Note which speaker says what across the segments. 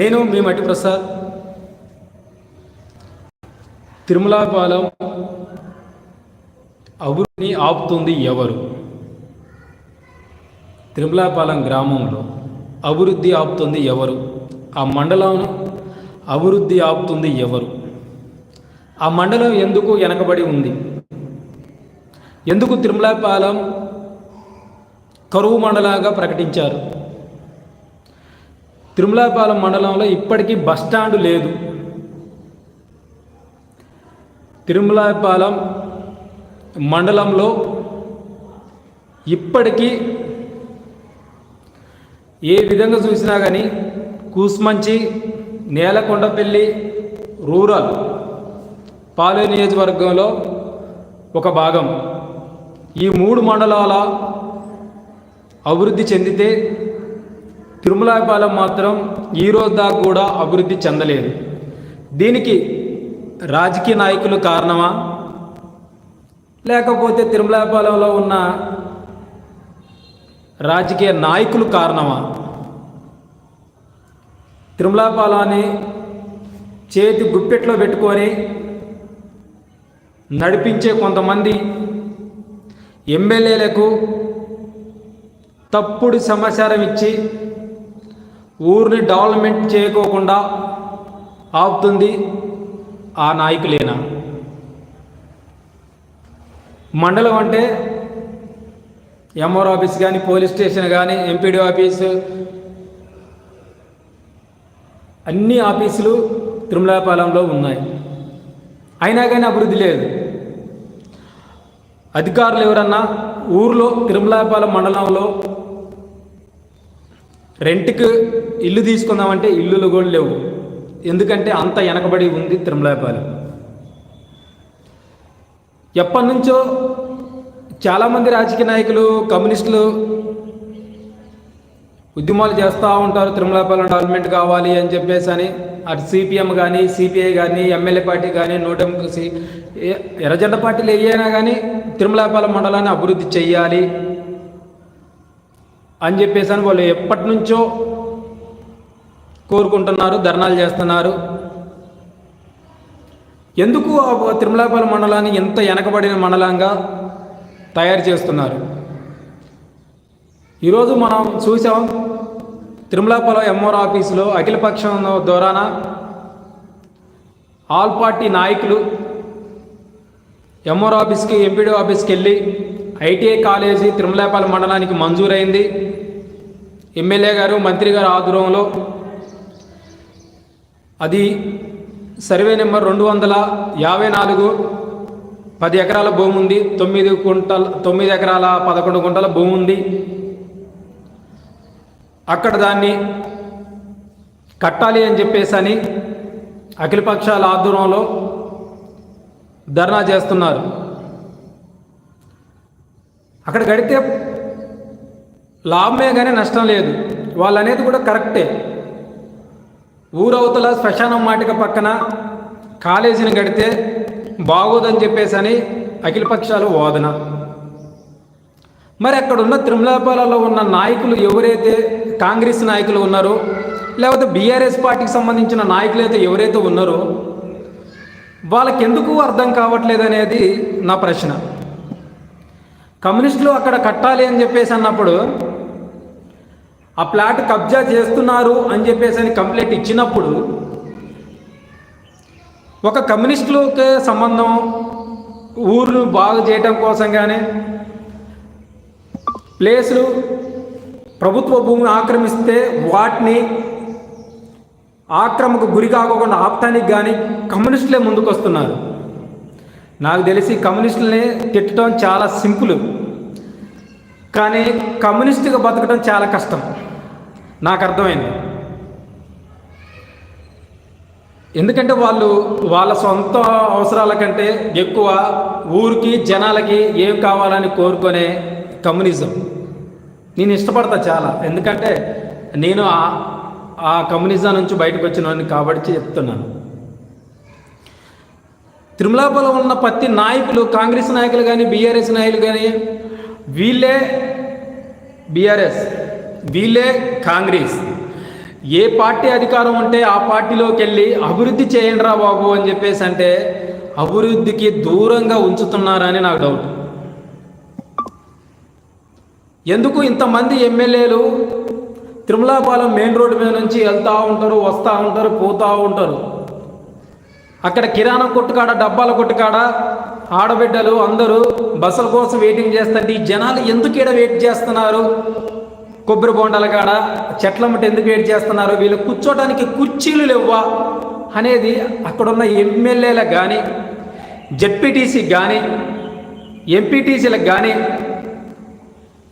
Speaker 1: నేను మీ మట్టి ప్రసాద్. తిరుమలాపాలెం అభివృద్ధిని ఆపుతుంది ఎవరు? తిరుమలాపాలెం గ్రామంలో అభివృద్ధి ఆపుతుంది ఎవరు? ఆ మండలం అభివృద్ధి ఆపుతుంది ఎవరు? ఆ మండలం ఎందుకు వెనకబడి ఉంది? ఎందుకు తిరుమలాపాలెం కరువు మండలంగా ప్రకటించారు? తిరుమలాపాలెం మండలంలో ఇప్పటికీ బస్టాండ్ లేదు. తిరుమలాపాలెం మండలంలో ఇప్పటికీ ఏ విధంగా చూసినా కానీ కూస్మంచి నేలకొండపల్లి రూరల్ పాలే నియోజకవర్గంలో ఒక భాగం. ఈ మూడు మండలాల అభివృద్ధి చెందితే తిరుమలాపాలెం మాత్రం ఈ రోజు దాకా కూడా అభివృద్ధి చెందలేదు. దీనికి రాజకీయ నాయకులు కారణమా? లేకపోతే తిరుమలాపాలెంలో ఉన్న రాజకీయ నాయకులు కారణమా? తిరుమలాపాలాన్ని చేతి గుప్పెట్లో పెట్టుకొని నడిపించే కొంతమంది ఎమ్మెల్యేలకు తప్పుడు సమాచారం ఇచ్చి ఊరిని డెవలప్మెంట్ చేయకోకుండా ఆపుతుంది ఆ నాయకులేనా. మండలం అంటే ఎంఆర్ ఆఫీస్ కానీ పోలీస్ స్టేషన్ కానీ ఎంపీడీ ఆఫీసు అన్ని ఆఫీసులు తిరుమలాపాలెంలో ఉన్నాయి. అయినా కానీ అభివృద్ధి లేదు. అధికారులు ఎవరన్నా ఊర్లో తిరుమలాపాలెం మండలంలో రెంట్కి ఇల్లు తీసుకుందామంటే ఇల్లులు కూడా లేవు. ఎందుకంటే అంత వెనకబడి ఉంది తిరుమలాపాలెం ఎప్పటి నుంచో చాలామంది రాజకీయ నాయకులు కమ్యూనిస్టులు ఉద్యమాలు చేస్తూ ఉంటారు. తిరుమలాపాలెం డెవలప్మెంట్ కావాలి అని చెప్పేసి అని అటు సిపిఎం కానీ సిపిఐ కానీ ఎమ్మెల్యే పార్టీ కానీ నూటెంసి ఎర్రజెండ పార్టీలు ఏయైనా కానీ తిరుమలాపాలెం మండలాన్ని అభివృద్ధి చేయాలి. అని చెప్పేసి అని వాళ్ళు ఎప్పటి నుంచో కోరుకుంటున్నారు ధర్నాలు చేస్తున్నారు. ఎందుకు ఆ తిరుమలాపాలెం మండలాన్ని ఎంత వెనకబడిన మండలంగా తయారు చేస్తున్నారు? ఈరోజు మనం చూసాం తిరుమలాపల్లి ఎంఆర్ ఆఫీసులో అఖిలపక్షం ద్వారాన ఆల్ పార్టీ నాయకులు ఎంఆర్ ఆఫీస్కి ఎంపీడీ ఆఫీస్కి వెళ్ళి ఐటీఐ కాలేజీ తిరుమలాపాలెం మండలానికి మంజూరైంది. ఎమ్మెల్యే గారు మంత్రి గారు ఆధ్వర్యంలో అది సర్వే నెంబర్ రెండు వందల యాభై నాలుగు పది ఎకరాల భూమి ఉంది. తొమ్మిది కుంటల తొమ్మిది ఎకరాల పదకొండు గుంటల భూమి ఉంది. అక్కడ దాన్ని కట్టాలి అని చెప్పేసి అని అఖిలపక్షాల ఆధ్వర్యంలో ధర్నా చేస్తున్నారు. అక్కడ గడితే లాభమే కానీ నష్టం లేదు. వాళ్ళు అనేది కూడా కరెక్టే. ఊరవతల శ్మశానం మాటిక పక్కన కాలేజీని గడితే బాగోదని చెప్పేసి అని అఖిలపక్షాలు వాదన. మరి అక్కడ ఉన్న తిరుమలాపాలలో ఉన్న నాయకులు ఎవరైతే కాంగ్రెస్ నాయకులు ఉన్నారో లేకపోతే బీఆర్ఎస్ పార్టీకి సంబంధించిన నాయకులు అయితే ఎవరైతే ఉన్నారో వాళ్ళకెందుకు అర్థం కావట్లేదు అనేది నా ప్రశ్న. కమ్యూనిస్టులు అక్కడ కట్టాలి అని చెప్పేసి అన్నప్పుడు ఆ ప్లాట్ కబ్జా చేస్తున్నారు అని చెప్పేసి అని కంప్లైంట్ ఇచ్చినప్పుడు ఒక కమ్యూనిస్టులకి సంబంధం ఊరును బాగు చేయటం కోసం కానీ ప్లేసులు ప్రభుత్వ భూమిని ఆక్రమిస్తే వాటిని ఆక్రమకు గురి కాకుండా ఆపటానికి కానీ కమ్యూనిస్టులే ముందుకు వస్తున్నారు నాకు తెలిసి కమ్యూనిస్టులని తిట్టడం చాలా సింపుల్. కానీ కమ్యూనిస్టుగా బతకడం చాలా కష్టం. నాకు అర్థమైంది. ఎందుకంటే వాళ్ళు వాళ్ళ సొంత అవసరాల కంటే ఎక్కువ ఊరికి జనాలకి ఏం కావాలని కోరుకునే కమ్యూనిజం. నేను ఇష్టపడతా చాలా. ఎందుకంటే నేను ఆ- ఆ కమ్యూనిజం నుంచి బయటకు వచ్చిన కాబట్టి చెప్తున్నాను. తిరుమలాపలో ఉన్న ప్రతి నాయకులు కాంగ్రెస్ నాయకులు కానీ బీఆర్ఎస్ నాయకులు కానీ వీళ్ళే బీఆర్ఎస్ వీళ్ళే కాంగ్రెస్. ఏ పార్టీ అధికారం ఉంటే ఆ పార్టీలోకి వెళ్ళి అభివృద్ధి చేయండి రా బాబు అని చెప్పేసి అంటే అభివృద్ధికి దూరంగా ఉంచుతున్నారని నాకు డౌట్ ఎందుకు ఇంతమంది ఎమ్మెల్యేలు తిరుమలాపాలెం మెయిన్ రోడ్డు మీద నుంచి వెళ్తూ ఉంటారు వస్తూ ఉంటారు పోతూ ఉంటారు? అక్కడ కిరాణం కొట్టుకాడ డబ్బాల కొట్టుకాడ ఆడబిడ్డలు అందరూ బస్సుల కోసం వెయిటింగ్ చేస్తుంటే ఈ జనాలు ఎందుకు ఈడ వెయిట్ చేస్తున్నారు? కొబ్బరి బొండాల కాడ చెట్ల మట్టి ఎందుకు వెయిట్ చేస్తున్నారు? వీళ్ళు కూర్చోడానికి కుర్చీలు లేవా అనేది అక్కడున్న ఎమ్మెల్యేలకు కానీ జెడ్పీటీసీకి కానీ ఎంపీటీసీలకు కానీ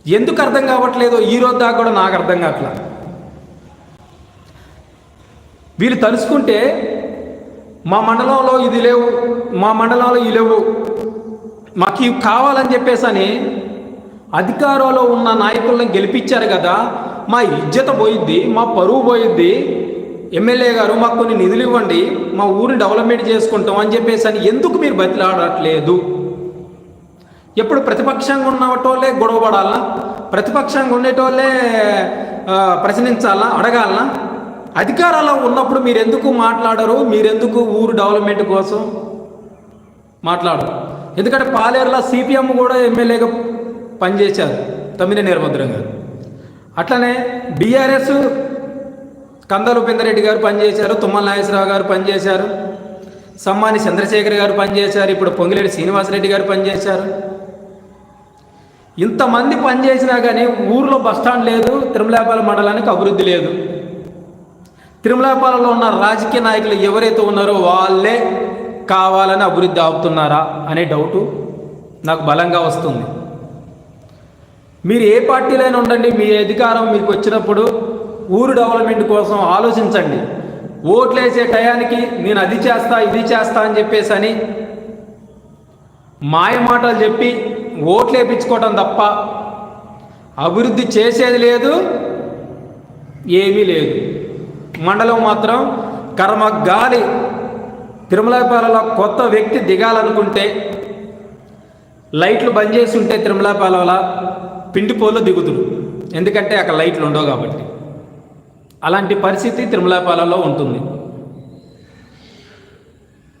Speaker 1: ఎందుకు అర్థం కావట్లేదో ఈరోజు దాకా కూడా నాకు అర్థం కావట్లా. వీళ్ళు తలుసుకుంటే మా మండలంలో ఇది లేవు మా మండలంలో ఇది లేవు. మాకు ఇవి కావాలని చెప్పేసి అని అధికారంలో ఉన్న నాయకులను గెలిపించారు కదా మా ఇజ్జత పోయిద్ది మా పరువు పోయిద్ది. ఎమ్మెల్యే గారు మాకు కొన్ని నిధులు ఇవ్వండి మా ఊరిని డెవలప్మెంట్ చేసుకుంటాం అని చెప్పేసి అని ఎందుకు మీరు బతిలాడట్లేదు? ఎప్పుడు ప్రతిపక్షంగా ఉన్నటోళ్ళే గొడవపడాలనా? ప్రతిపక్షంగా ఉండేటోళ్ళే ప్రశ్నించాలా అడగాలనా? అధికారంలో ఉన్నప్పుడు మీరు ఎందుకు మాట్లాడరు? మీరెందుకు ఊరు డెవలప్మెంట్ కోసం మాట్లాడరు? ఎందుకంటే పాలేరులో సిపిఎం కూడా ఎమ్మెల్యేగా పనిచేశారు తమ్మినే నీరభద్రం గారు. అట్లనే బీఆర్ఎస్ కందాల ఉపేందరెడ్డి గారు పనిచేశారు తుమ్మల నాగేశ్వరరావు గారు పనిచేశారు సమ్మాని చంద్రశేఖర్ గారు పనిచేశారు ఇప్పుడు పొంగిరెడ్డి శ్రీనివాసరెడ్డి గారు పనిచేశారు. ఇంతమంది పనిచేసినా కానీ ఊర్లో బస్టాండ్ లేదు తిరుమలాపాలెం మండలానికి అభివృద్ధి లేదు. తిరుమలాపాలెంలో ఉన్న రాజకీయ నాయకులు ఎవరైతే ఉన్నారో వాళ్ళే కావాలని అభివృద్ధి ఆపుతున్నారా అనే డౌటు నాకు బలంగా వస్తుంది. మీరు ఏ పార్టీలైనా ఉండండి మీ అధికారం మీకు వచ్చినప్పుడు ఊరు డెవలప్మెంట్ కోసం ఆలోచించండి. ఓట్లేసే టయానికి నేను అది చేస్తా ఇది చేస్తా అని చెప్పేసి అని మాయ మాటలు చెప్పి ఓట్లు వేయించుకోవటం తప్ప అభివృద్ధి చేసేది లేదు ఏమీ లేదు. మండలం మాత్రం కర్మ గాలి తిరుమలాపాలలో కొత్త వ్యక్తి దిగాలనుకుంటే లైట్లు బంద్ చేసి ఉంటే తిరుమలాపాలలో పిండిపోలో దిగుతుడు ఎందుకంటే అక్కడ లైట్లు ఉండవు కాబట్టి. అలాంటి పరిస్థితి తిరుమలపాలలో ఉంటుంది.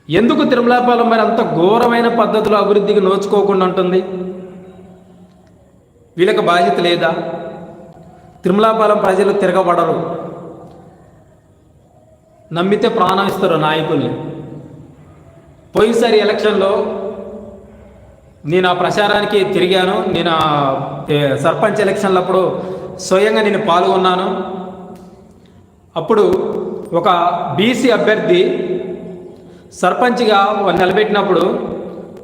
Speaker 1: ఎందుకు తిరుమలాపాలెం మరి అంత ఘోరమైన పద్ధతిలో అభివృద్ధికి నోచుకోకుండా ఉంటుంది? వీళ్ళకి బాధ్యత లేదా? తిరుమలాపాలెం ప్రజలు తిరగబడరు. నమ్మితే ప్రాణం ఇస్తారు నాయకుల్ని. పోయినసారి ఎలక్షన్లో నేను ఆ ప్రచారానికి తిరిగాను. నేను ఆ, సర్పంచ్ ఎలక్షన్లప్పుడు స్వయంగా నేను పాల్గొన్నాను. అప్పుడు ఒక బీసీ అభ్యర్థి సర్పంచ్గా నిలబెట్టినప్పుడు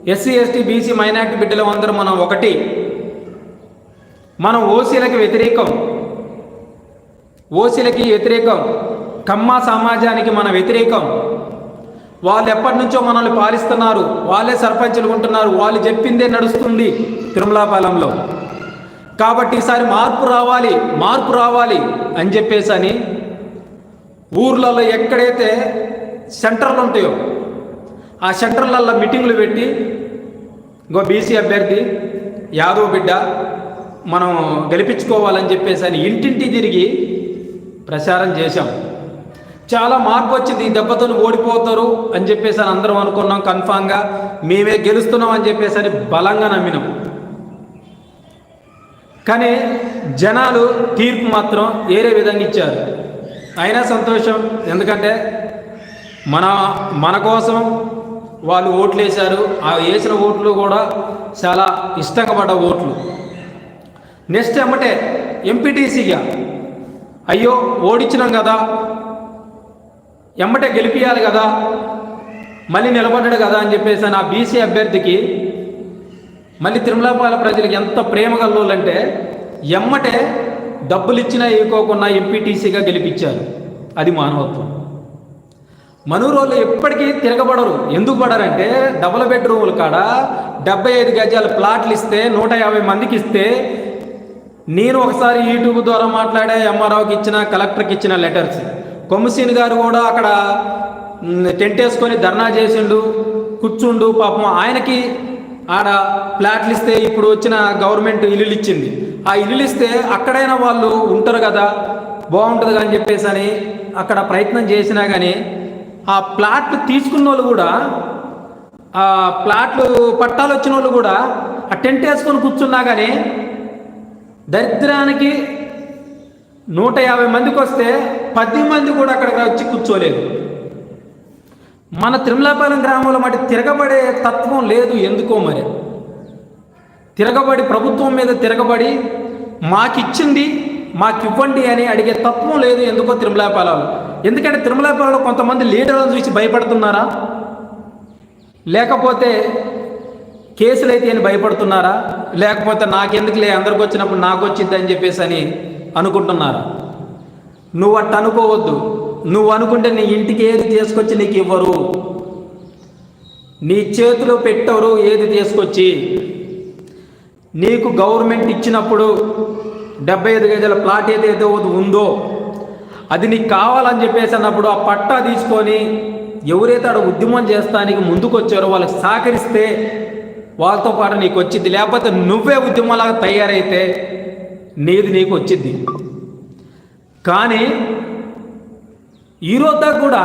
Speaker 1: ఎస్సీ ఎస్టీ బీసీ మైనార్టీ బిడ్డలు అందరూ మనం ఒకటి. మనం ఓసీలకి వ్యతిరేకం. ఓసీలకి వ్యతిరేకం. కమ్మ సమాజానికి మన వ్యతిరేకం. వాళ్ళు ఎప్పటి నుంచో మనల్ని పాలిస్తున్నారు. వాళ్ళే సర్పంచులు ఉంటున్నారు. వాళ్ళు చెప్పిందే నడుస్తుంది తిరుమలాపాలెంలో. కాబట్టి ఈసారి మార్పు రావాలి మార్పు రావాలి అని చెప్పేసి అని ఊర్లలో ఎక్కడైతే సెంటర్లు ఉంటాయో ఆ సెంటర్లలో మీటింగ్లు పెట్టి ఇంకో బీసీ అభ్యర్థి యాదవ్ బిడ్డ మనం గెలిపించుకోవాలని చెప్పేసి అని ఇంటింటి తిరిగి ప్రచారం చేశాం. చాలా మార్పు వచ్చింది ఈ దెబ్బతో ఓడిపోతారు అని చెప్పేసి అని అందరం అనుకున్నాం కన్ఫామ్గా. మేమే గెలుస్తున్నాం అని చెప్పేసి అని బలంగా నమ్మినాం. కానీ జనాలు తీర్పు మాత్రం వేరే విధంగా ఇచ్చారు. అయినా సంతోషం ఎందుకంటే మన మన కోసం వాళ్ళు ఓట్లు వేశారు ఆ వేసిన ఓట్లు కూడా చాలా ఇష్టంగా పడ్డ ఓట్లు. నెక్స్ట్ ఏమంటే ఎంపీటీసీగా. అయ్యో ఓడించినాం కదా ఎమ్మటే గెలిపియాలి కదా మళ్ళీ నిలబడ్డాడు కదా అని చెప్పేసి ఆ బీసీ అభ్యర్థికి మళ్ళీ తిరుమలపాల ప్రజలకు ఎంత ప్రేమ కలవాలంటే ఎమ్మటే డబ్బులు ఇచ్చినా ఇవ్వకోకుండా ఎంపీటీసీగా గెలిపించారు. అది మానవత్వం. మనూరోళ్ళు ఎప్పటికీ తిరగబడరు. ఎందుకు పడరంటే డబుల్ బెడ్రూముల కాడ డెబ్బై ఐదు గజాల ప్లాట్లు ఇస్తే నూట యాభై మందికి ఇస్తే నేను ఒకసారి యూట్యూబ్ ద్వారా మాట్లాడే ఎంఆర్ఓకి ఇచ్చిన కలెక్టర్కి ఇచ్చిన లెటర్స్. కొమ్మసీని గారు కూడా అక్కడ టెంట్ వేసుకొని ధర్నా చేసిండు కూర్చుండు పాపం. ఆయనకి ఆడ ప్లాట్లు ఇస్తే ఇప్పుడు వచ్చిన గవర్నమెంట్ ఇల్లులు ఇచ్చింది. ఆ ఇల్లులు ఇస్తే అక్కడైనా వాళ్ళు ఉంటారు కదా బాగుంటుంది అని చెప్పేసి అని అక్కడ ప్రయత్నం చేసినా కానీ ఆ ప్లాట్లు తీసుకున్న వాళ్ళు కూడా ఆ ప్లాట్లు పట్టాలు వచ్చిన వాళ్ళు కూడా ఆ టెంట్ వేసుకొని కూర్చున్నా కానీ దరిద్రానికి నూట యాభై మందికి వస్తే పది మంది కూడా అక్కడికి వచ్చి కూర్చోలేదు. మన తిరుమలాపాలెం గ్రామంలో మరి తిరగబడే తత్వం లేదు ఎందుకో మరి? తిరగబడి ప్రభుత్వం మీద తిరగబడి మాకిచ్చింది మాకివ్వండి అని అడిగే తత్వం లేదు ఎందుకో తిరుమలాపాలలో? ఎందుకంటే తిరుమలాపాలలో కొంతమంది లీడర్లను చూసి భయపడుతున్నారా? లేకపోతే కేసులు అయితే అని భయపడుతున్నారా? లేకపోతే నాకెందుకులే అందరికి వచ్చినప్పుడు నాకు వచ్చింది అని చెప్పేసి అని అనుకుంటున్నారు? నువ్వు అట్ట అనుకోవద్దు నువ్వు అనుకుంటే నీ ఇంటికి ఏది తీసుకొచ్చి నీకు ఇవ్వరు నీ చేతిలో పెట్టవరు ఏది తీసుకొచ్చి? నీకు గవర్నమెంట్ ఇచ్చినప్పుడు డెబ్బై ఐదు గజల ప్లాట్ ఏదైతే ఉందో అది నీకు కావాలని చెప్పేసి అన్నప్పుడు ఆ పట్టా తీసుకొని ఎవరైతే ఆడ ఉద్యమం చేస్తానికి ముందుకొచ్చారో వాళ్ళకి సహకరిస్తే వాళ్ళతో పాటు నీకు వచ్చింది లేకపోతే నువ్వే ఉద్యమంలాగా తయారైతే నీది నీకు వచ్చింది. కానీ ఈరోజు దాకా కూడా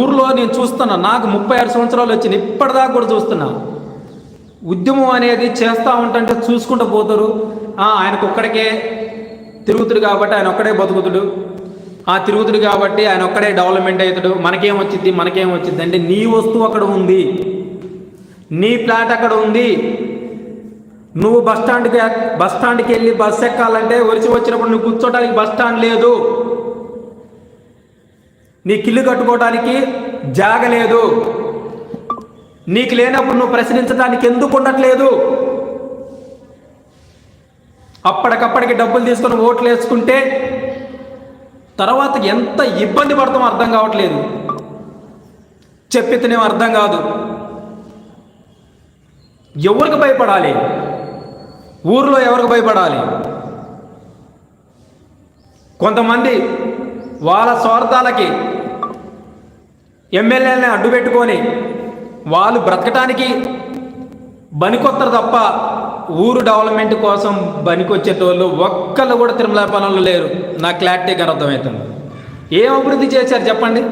Speaker 1: ఊర్లో నేను చూస్తున్నా నాకు ముప్పై ఆరు సంవత్సరాలు వచ్చింది ఇప్పటిదాకా కూడా చూస్తున్నా. ఉద్యమం అనేది చేస్తూ ఉంటుంటే చూసుకుంటూ పోతారు. ఆయనకు ఒక్కడికే తిరుగుతుడు కాబట్టి ఆయన ఒక్కడే బతుకుతుడు. ఆ తిరుగుతుడు కాబట్టి ఆయన ఒక్కడే డెవలప్మెంట్ అవుతాడు. మనకేం వచ్చింది మనకేం వచ్చింది అంటే నీ వస్తువు అక్కడ ఉంది. నీ ప్లాట్ అక్కడ ఉంది. నువ్వు బస్ స్టాండ్కి బస్ స్టాండ్కి వెళ్ళి బస్ ఎక్కాలంటే ఒరిచి వచ్చినప్పుడు నువ్వు కూర్చోడానికి బస్ స్టాండ్ లేదు. నీ కిల్లు కట్టుకోవడానికి జాగ లేదు. నీకు లేనప్పుడు నువ్వు ప్రశ్నించడానికి ఎందుకు ఉండట్లేదు? అప్పటికప్పటికి డబ్బులు తీసుకొని ఓట్లు వేసుకుంటే తర్వాత ఎంత ఇబ్బంది పడతామో అర్థం కావట్లేదు. చెప్పితేనేం అర్థం కాదు. ఎవరికి భయపడాలి? ఊర్లో ఎవరికి భయపడాలి? కొంతమంది వాళ్ళ స్వార్థాలకి ఎమ్మెల్యేలని అడ్డు పెట్టుకొని వాళ్ళు బ్రతకటానికి బనికొత్తరు తప్ప ఊరు డెవలప్మెంట్ కోసం బనికొచ్చేటోళ్ళు ఒక్కళ్ళు కూడా తిరుమల పనులు లేరు. నా క్లారిటీగా అర్థమవుతుంది. ఏం అభివృద్ధి చేశారు చెప్పండి?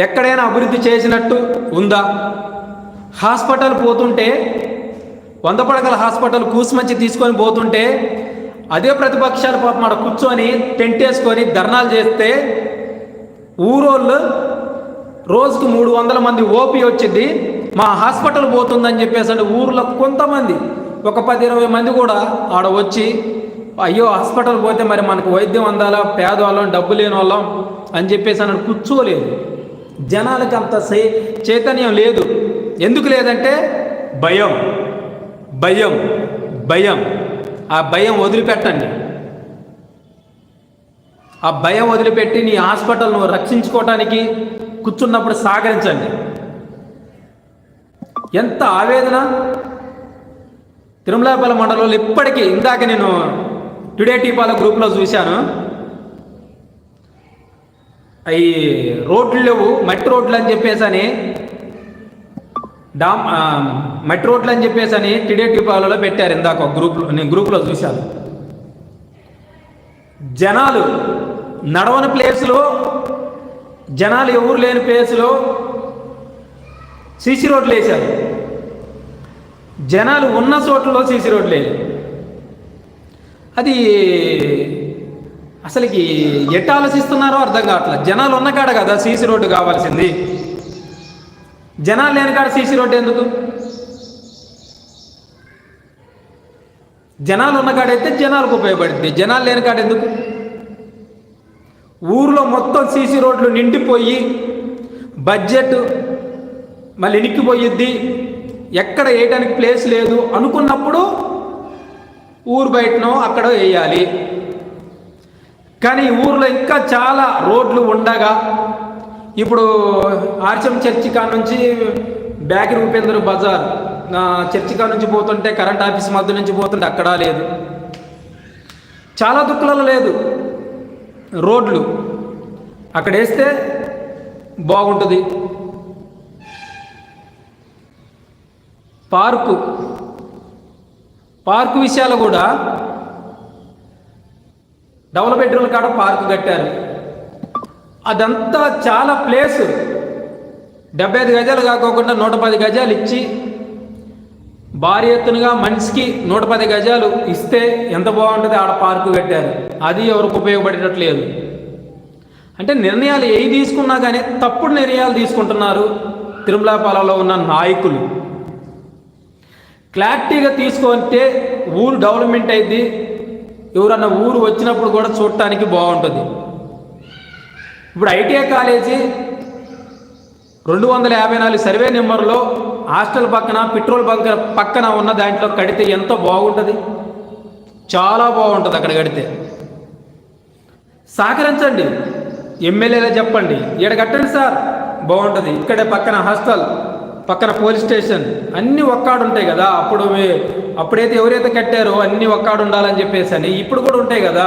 Speaker 1: ఎక్కడైనా అభివృద్ధి చేసినట్టు ఉందా? హాస్పిటల్ పోతుంటే వంద పడకల హాస్పిటల్ కూసుమంచి తీసుకొని పోతుంటే అదే ప్రతిపక్షాలు పాపం ఆడ కూర్చొని టెంట్ వేసుకొని ధర్నాలు చేస్తే ఊరోళ్ళు రోజుకు మూడు వందల మంది ఓపీ వచ్చింది. మా హాస్పిటల్ పోతుందని చెప్పేసి అంటే ఊర్లో కొంతమంది ఒక పది ఇరవై మంది కూడా ఆడ వచ్చి అయ్యో హాస్పిటల్ పోతే మరి మనకు వైద్యం అందాలా పేదవాళ్ళం డబ్బు లేని వాళ్ళం అని చెప్పేసి అని కూర్చోలేదు. జనాలకు అంత చైతన్యం లేదు. ఎందుకు లేదంటే భయం. భయం భయం. ఆ భయం వదిలిపెట్టండి. ఆ భయం వదిలిపెట్టి నీ హాస్పిటల్ను రక్షించుకోవటానికి కూర్చున్నప్పుడు సహకరించండి. ఎంత ఆవేదన. తిరుమలాపల్లి మండలంలో ఇప్పటికీ ఇందాక నేను టుడే టీపాల గ్రూప్లో చూశాను. అవి రోడ్లు లేవు మట్టి రోడ్లు అని చెప్పేసి అని డామ్ ఆ, మట్టి రోడ్లు అని చెప్పేసి అని టిడేటిపాలలో పెట్టారు ఇందాక గ్రూప్లో నేను గ్రూప్లో చూశాను. జనాలు నడవని ప్లేస్లో జనాలు ఎవరు లేని ప్లేస్లో సీసీ రోడ్లు వేశారు. జనాలు ఉన్న చోట్లలో సీసీ రోడ్లు వేయలేదు. అది అసలుకి ఎట్ట ఆలోచిస్తున్నారో అర్థం కావట్లేదు. జనాలు ఉన్న కాడ కదా సీసీ రోడ్డు కావాల్సింది. జనాలు లేని కాడ సీసీ రోడ్డు ఎందుకు? జనాలు ఉన్న కాడైతే జనాలకు ఉపయోగపడుతుంది. జనాలు లేని కాడ ఎందుకు? ఊర్లో మొత్తం సీసీ రోడ్లు నిండిపోయి బడ్జెట్ మళ్ళీ ఇనికిపోయిద్ది. ఎక్కడ వేయడానికి ప్లేస్ లేదు. అనుకున్నప్పుడు ఊరు బయటనో అక్కడ వేయాలి. కానీ ఊర్లో ఇంకా చాలా రోడ్లు ఉండగా ఇప్పుడు ఆర్చం చర్చి నుంచి బ్యాక్ ఉపేంద్ర బజార్. చర్చికా చర్చి నుంచి పోతుంటే కరెంట్ ఆఫీస్ మధ్య నుంచి పోతుంటే అక్కడ లేదు. చాలా దుక్కులలో లేదు. రోడ్లు. అక్కడ వేస్తే బాగుంటుంది. పార్కు. పార్కు విషయాలు కూడా డబుల్ బెడ్రూమ్ కాడ పార్కు కట్టారు. అదంతా చాలా ప్లేస్ డెబ్బై ఐదు గజాలు కాకోకుండా నూట పది గజాలు ఇచ్చి భారీ ఎత్తునగా మనిషికి నూట పది గజాలు ఇస్తే ఎంత బాగుంటుంది ఆడ పార్కు కట్టారు? అది ఎవరికి ఉపయోగపడేటట్లేదు. అంటే నిర్ణయాలు ఏవి తీసుకున్నా కానీ తప్పుడు నిర్ణయాలు తీసుకుంటున్నారు తిరుమలాపాలలో ఉన్న నాయకులు. క్లారిటీగా తీసుకుంటే ఊరు డెవలప్మెంట్ అయింది ఎవరన్నా ఊరు వచ్చినప్పుడు కూడా చూడటానికి బాగుంటుంది. ఇప్పుడు ఐటీఐ కాలేజీ రెండు వందల యాభై నాలుగు సర్వే నెంబర్లో హాస్టల్ పక్కన పెట్రోల్ బంక్ పక్కన ఉన్న దాంట్లో కడితే ఎంతో బాగుంటుంది? చాలా బాగుంటుంది అక్కడ కడితే. సహకరించండి. ఎమ్మెల్యేలా చెప్పండి. ఈడ కట్టండి సార్. బాగుంటుంది. ఇక్కడే పక్కన హాస్టల్ పక్కన పోలీస్ స్టేషన్ అన్నీ ఒక్కాడు ఉంటాయి కదా. అప్పుడు అప్పుడైతే ఎవరైతే కట్టారో అన్నీ ఒక్కాడు ఉండాలని చెప్పేసి అని ఇప్పుడు కూడా ఉంటాయి కదా.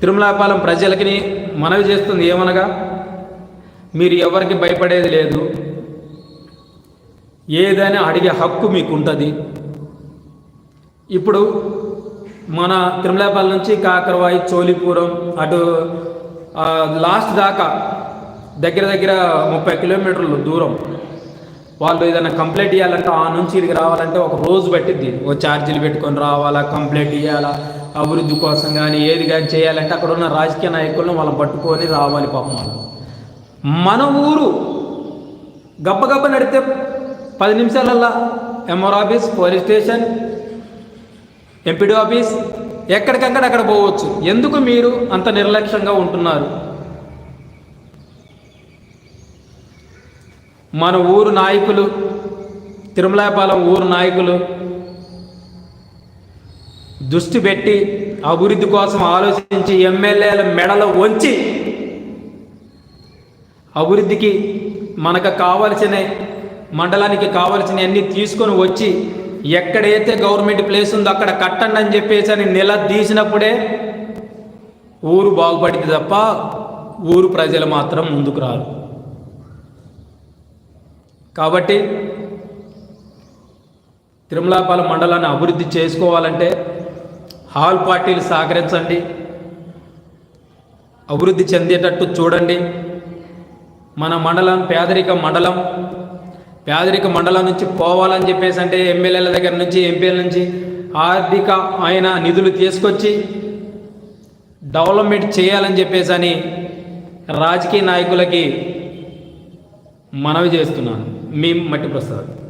Speaker 1: తిరుమలాపాలెం ప్రజలకి మనవి చేస్తుంది ఏమనగా మీరు ఎవరికి భయపడేది లేదు. ఏదైనా అడిగే హక్కు మీకు ఉంటుంది ఇప్పుడు మన తిరుమలాపాలెం నుంచి కాకరవాయి చోళీపురం అటు లాస్ట్ దాకా దగ్గర దగ్గర ముప్పై కిలోమీటర్లు దూరం. వాళ్ళు ఏదైనా కంప్లైంట్ ఇవ్వాలంటే ఆ నుంచి ఇక్కడికి రావాలంటే ఒక రోజు పట్టిద్ది. ఓ ఛార్జీలు పెట్టుకొని రావాలా కంప్లైంట్ ఇవ్వాలా అభివృద్ధి కోసం కానీ ఏది కానీ చేయాలంటే అక్కడ ఉన్న రాజకీయ నాయకులను వాళ్ళని పట్టుకొని రావాలి పాపం వాళ్ళు. మన ఊరు గబ్బగబ్బ నడితే పది నిమిషాలల్లా MR office police station MPD office ఎక్కడికక్కడ అక్కడ పోవచ్చు. ఎందుకు మీరు అంత నిర్లక్ష్యంగా ఉంటున్నారు? మన ఊరు నాయకులు తిరుమలాపాలెం ఊరు నాయకులు దృష్టి పెట్టి అభివృద్ధి కోసం ఆలోచించి ఎమ్మెల్యేల మెడలో వంచి అభివృద్ధికి మనకు కావలసిన మండలానికి కావలసిన అన్ని తీసుకొని వచ్చి ఎక్కడైతే గవర్నమెంట్ ప్లేస్ ఉందో అక్కడ కట్టండి అని చెప్పేసి అని నిలదీసినప్పుడే ఊరు బాగుపడింది తప్ప ఊరు ప్రజలు మాత్రం ముందుకు రారు. కాబట్టి తిరుమలాపాలెం మండలాన్ని అభివృద్ధి చేసుకోవాలంటే హాల్ పార్టీలు సహకరించండి. అభివృద్ధి చెందేటట్టు చూడండి. మన మండలం పేదరిక మండలం. పేదరిక మండలం నుంచి పోవాలని చెప్పేసి అంటే ఎమ్మెల్యేల దగ్గర నుంచి ఎంపీల నుంచి ఆర్థిక ఆయన నిధులు తీసుకొచ్చి డెవలప్మెంట్ చేయాలని చెప్పేసి అని రాజకీయ నాయకులకి మనవి చేస్తున్నాను. మీ మట్టి ప్రసాద్.